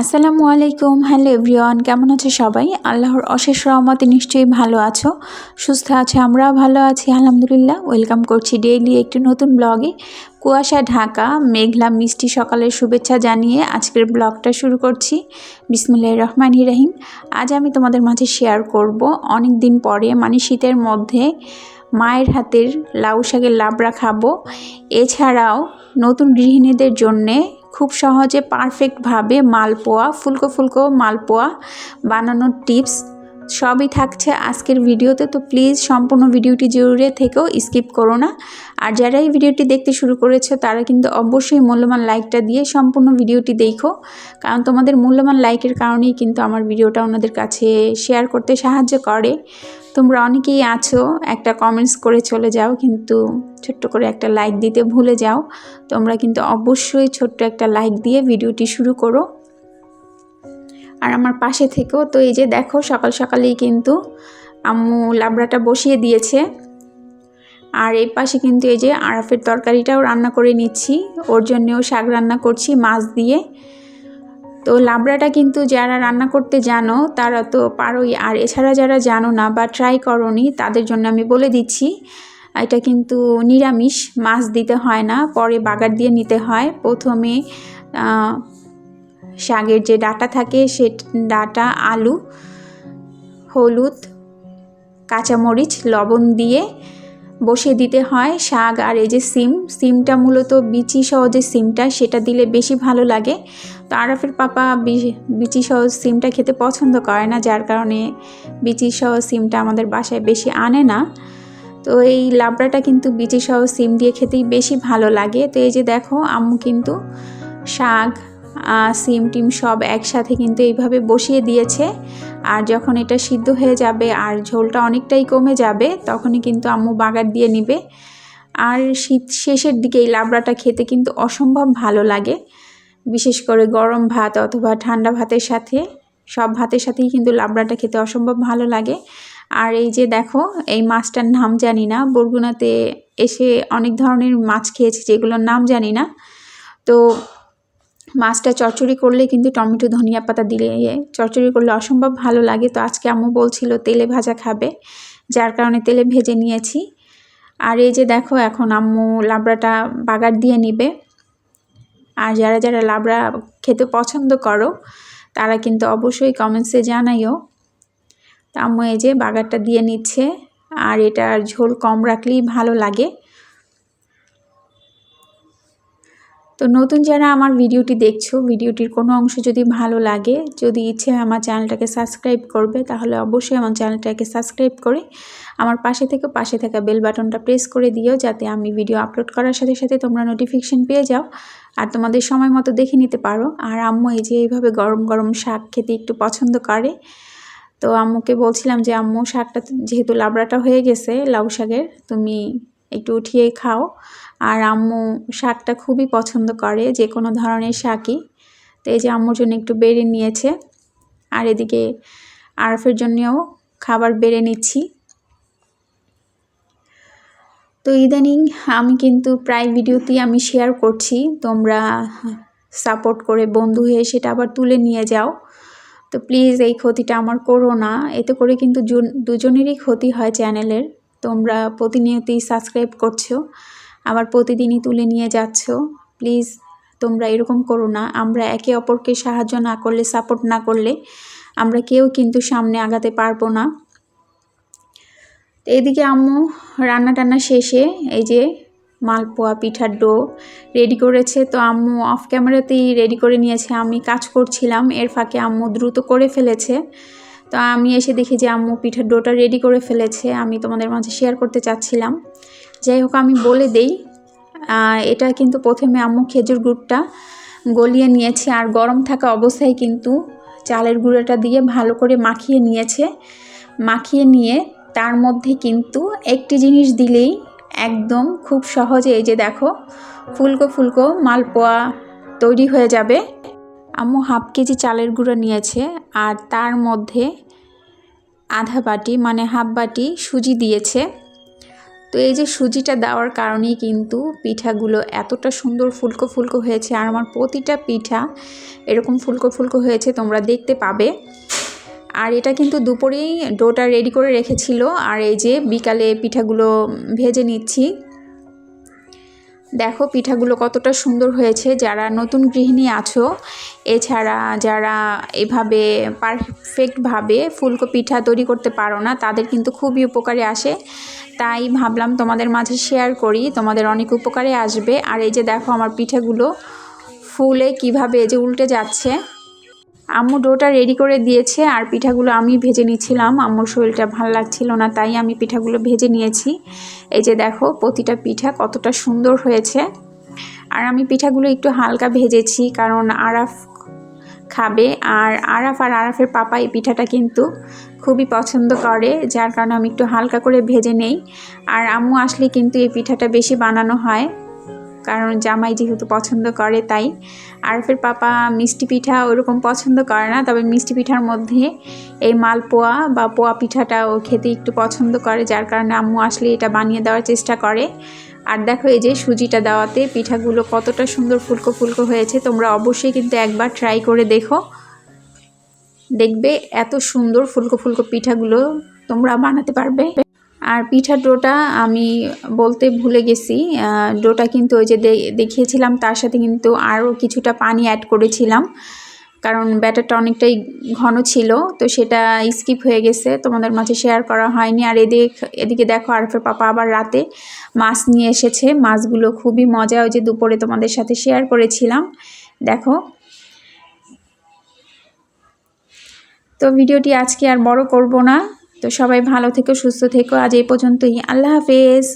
আসসালামু আলাইকুম। Hello everyone, কেমন আছে সবাই? আল্লাহর অশেষ রহমতে নিশ্চয়ই ভালো আছো। সুস্থ আছে আমরাও ভালো আছি, আলহামদুলিল্লাহ। ওয়েলকাম করছি ডেইলি একটি নতুন ব্লগে। কুয়াশা, ঢাকা, মেঘলা, মিষ্টি সকালের শুভেচ্ছা জানিয়ে আজকের ব্লগটা শুরু করছি। বিসমুল্লাহ রহমান রাহিম। আজ আমি তোমাদের মাঝে শেয়ার করব অনেক দিন পরে মানে শীতের মধ্যে মায়ের হাতের লাউ শাকের লাবড়া খাব এছাড়াও নতুন গৃহিণীদের জন্যে খুব সহজে পারফেক্টভাবে মালপোয়া, ফুলকো ফুলকো মালপোয়া বানানোর টিপস সবই থাকছে আজকের ভিডিওতে। তো প্লিজ সম্পূর্ণ ভিডিওটি জরুরি থেকেও স্কিপ করো না। আর যারা এই ভিডিওটি দেখতে শুরু করেছে, তারা কিন্তু অবশ্যই মূল্যবান লাইকটা দিয়ে সম্পূর্ণ ভিডিওটি দেখো। কারণ তোমাদের মূল্যবান লাইকের কারণেই কিন্তু আমার ভিডিওটা ওনাদের কাছে শেয়ার করতে সাহায্য করে। তোমরা অনেকেই আছো, একটা কমেন্টস করে চলে যাও, কিন্তু ছোট্ট করে একটা লাইক দিতে ভুলে যাও। তোমরা কিন্তু অবশ্যই ছোট্ট একটা লাইক দিয়ে ভিডিওটি শুরু করো। আর আমার পাশে থেকেও তো এই যে দেখো, সকাল সকালেই কিন্তু আম্মু লাবড়াটা বসিয়ে দিয়েছে। আর এই পাশে কিন্তু এই যে আরাফের তরকারিটাও রান্না করে নিচ্ছি। ওর জন্যেও শাক রান্না করছি, মাছ দিয়ে। তো লাবড়াটা কিন্তু যারা রান্না করতে জানো, তারা তো পারোই। আর এছাড়া যারা জানো না বা ট্রাই করনি, তাদের জন্য আমি বলে দিচ্ছি, এটা কিন্তু নিরামিষ, মাছ দিতে হয় না, পরে বাগার দিয়ে নিতে হয়। প্রথমে শাকের যে ডাটা থাকে, সে ডাটা আলু, হলুদ, কাঁচামরিচ, লবণ দিয়ে বসিয়ে দিতে হয়, শাক আর এই যে সিম, সিমটা মূলত বিচি সহ যে সিমটা, সেটা দিলে বেশি ভালো লাগে। তো আরাফের পাপা বিচি সহ সিমটা খেতে পছন্দ করে না, যার কারণে বিচি সহ সিমটা আমাদের বাসায় বেশি আনে না। তো এই লাবড়াটা কিন্তু বিচি সহ সিম দিয়ে খেতেই বেশি ভালো লাগে। তো এই যে দেখো, আম্মু কিন্তু শাক সিম, টিম সব একসাথে কিন্তু এইভাবে বসিয়ে দিয়েছে। আর যখন এটা সিদ্ধ হয়ে যাবে আর ঝোলটা অনেকটাই কমে যাবে, তখনই কিন্তু আম্মু বাগার দিয়ে নিবে। আর শীত শেষের দিকে এই লাবড়াটা খেতে কিন্তু অসম্ভব ভালো লাগে। বিশেষ করে গরম ভাত অথবা ঠান্ডা ভাতের সাথে, সব ভাতের সাথেই কিন্তু লাবড়াটা খেতে অসম্ভব ভালো লাগে। আর এই যে দেখো, এই মাছটার নাম জানি না, বরগুনাতে এসে অনেক ধরনের মাছ খেয়েছি যেগুলোর নাম জানি না। তো মাছটা চচ্চড়ি করলে কিন্তু টমেটো, ধনিয়া পাতা দিলে চচ্চড়ি করলে অসম্ভব ভালো লাগে। তো আজকে আম্মু বলছিল তেলে ভাজা খাবে, যার কারণে তেলে ভেজে নিয়েছি। আর এই যে দেখো এখন আম্মু লাবড়াটা বাগার দিয়ে নিবে। আর যারা যারা লাবড়া খেতে পছন্দ করো, তারা কিন্তু অবশ্যই কমেন্টসে জানাইও। তা আম্মু এই যে বাগারটা দিয়ে নিচ্ছে, আর এটার ঝোল কম রাখলেই ভালো লাগে। তো নতুন যারা আমার ভিডিওটি দেখছ, ভিডিওটির কোনো অংশ যদি ভালো লাগে, যদি ইচ্ছে হয় আমার চ্যানেলটাকে সাবস্ক্রাইব করবে, তাহলে অবশ্যই আমার চ্যানেলটাকে সাবস্ক্রাইব করে আমার পাশে থেকে পাশে থাকা বেল বাটনটা প্রেস করে দিও, যাতে আমি ভিডিও আপলোড করার সাথে সাথে তোমরা নোটিফিকেশান পেয়ে যাও আর তোমাদের সময় মতো দেখে নিতে পারো। আর আম্মু এই যে এইভাবে গরম গরম শাক খেতে একটু পছন্দ করে। তো আম্মুকে বলছিলাম যে, আম্মু, শাকটা যেহেতু লাবড়াটা হয়ে গেছে, লাউ শাকের, তুমি একটু উঠিয়ে খাও। আর আম্মু শাকটা খুবই পছন্দ করে যে কোনো ধরনের শাকই। তো এই যে আম্মুর জন্য একটু বেড়ে নিয়েছে। আর এদিকে আরফের জন্যও খাবার বেড়ে নিচ্ছি। তো ইদানিং আমি কিন্তু প্রায় ভিডিওতেই আমি শেয়ার করছি, তোমরা সাপোর্ট করে বন্ধু হয়ে সেটা আবার তুলে নিয়ে যাও। তো প্লিজ এই ক্ষতিটা আমার করো না। এতে করে কিন্তু দুজনেরই ক্ষতি হয় চ্যানেলের তোমরা প্রতিনিয়তই সাবস্ক্রাইব করছ, আবার প্রতিদিনই তুলে নিয়ে যাচ্ছ। প্লিজ তোমরা এরকম করো না। আমরা একে অপরকে সাহায্য না করলে সাপোর্ট না করলে আমরা কেউ কিন্তু সামনে আগাতে পারব না। এদিকে আম্মু, রান্না টান্না শেষে এই যে মালপোয়া, পিঠার ডো রেডি করেছে। তো আম্মু অফ ক্যামেরাতেই রেডি করে নিয়েছে। আমি কাজ করছিলাম। এর ফাঁকে আম্মু দ্রুত করে ফেলেছে। তো আমি এসে দেখি যে আম্মু পিঠার ডোটা রেডি করে ফেলেছে, আমি তোমাদের মাঝে শেয়ার করতে চাচ্ছিলাম। যাই হোক, আমি বলে দেই এটা কিন্তু প্রথমে আম্মু খেজুর গুড়টা গলিয়ে নিয়েছে, আর গরম থাকা অবস্থায় কিন্তু চালের গুঁড়োটা দিয়ে ভালো করে মাখিয়ে নিয়েছে। মাখিয়ে নিয়ে তার মধ্যে কিন্তু একটি জিনিস দিলেই একদম খুব সহজে, এই যে দেখো, ফুলকো ফুলকো মালপোয়া তৈরি হয়ে যাবে। আম্মু হাফ কেজি চালের গুঁড়ো নিয়েছে আর তার মধ্যে আধা বাটি মানে হাফ বাটি সুজি দিয়েছে। তো এই যে সুজিটা দেওয়ার কারণেই কিন্তু পিঠাগুলো এতটা সুন্দর ফুলকো ফুলকো হয়েছে আর আমার প্রতিটা পিঠা এরকম ফুলকো ফুলকো হয়েছে, তোমরা দেখতে পাবে। আর এটা কিন্তু দুপুরেই ডোটা রেডি করে রেখেছিল। আর এই যে বিকালে পিঠাগুলো ভেজে নিচ্ছি। দেখো পিঠাগুলো কতটা সুন্দর হয়েছে। যারা নতুন গৃহিণী আছো, এছাড়া যারা এভাবে পারফেক্টভাবে ফুলকো পিঠা তৈরি করতে পারো না, তাদের কিন্তু খুবই উপকারে আসে। তাই ভাবলাম তোমাদের মাঝে শেয়ার করি, তোমাদের অনেক উপকারে আসবে। আর এই যে দেখো আমার পিঠাগুলো, ফুলে কীভাবে এই যে উল্টে যাচ্ছে। আম্মু ডোটা রেডি করে দিয়েছে আর পিঠাগুলো আমি ভেজে নিচ্ছিলাম। আম্মুর শরীরটা ভালো লাগছিল না, তাই আমি পিঠাগুলো ভেজে নিয়েছি। এই যে দেখো প্রতিটা পিঠা কতটা সুন্দর হয়েছে। আর আমি পিঠাগুলো একটু হালকা ভেজেছি, কারণ আরাফ খাবে। আর আরাফ আর আরাফের পাপা এই পিঠাটা কিন্তু খুবই পছন্দ করে, যার কারণে আমি একটু হালকা করে ভেজে নেই। আর আম্মু আসলে কিন্তু এই পিঠাটা বেশি বানানো হয়। কারণ জামাই যেহেতু পছন্দ করে, তাই আরফের পাপা মিষ্টি পিঠা ওরকম পছন্দ করে না। তবে মিষ্টি পিঠার মধ্যে এই মালপোয়া বা পোয়া পিঠাটা ও খেতে একটু পছন্দ করে, যার কারণে আম্মু আসলে এটা বানিয়ে দেওয়ার চেষ্টা করে। আর দেখো এই যে সুজিটা দেওয়াতে পিঠাগুলো কতটা সুন্দর ফুলকো ফুলকো হয়েছে, তোমরা অবশ্যই কিন্তু একবার ট্রাই করে দেখো। দেখবে এত সুন্দর ফুলকো ফুলকো পিঠাগুলো তোমরা বানাতে পারবে। আর পিঠা ডোটা আমি বলতে ভুলে গেছি ডোটা কিন্তু ওই যে দেখিয়েছিলাম, তার সাথে কিন্তু আরও কিছুটা পানি অ্যাড করেছিলাম, কারণ ব্যাটারটা অনেকটাই ঘন ছিল, তো সেটা স্কিপ হয়ে গেছে, তোমাদের মাঝে শেয়ার করা হয়নি। আর এদিক, এদিকে দেখো, আরফের পাপা আবার রাতে মাছ নিয়ে এসেছে, মাছগুলো খুবই মজা, ওই যে দুপুরে তোমাদের সাথে শেয়ার করেছিলাম, দেখো। তো ভিডিওটি আজকে আর বড় করব না। তো সবাই ভালো থেকো সুস্থ থেকো। আজ এই পর্যন্তই। আল্লাহ হাফেজ।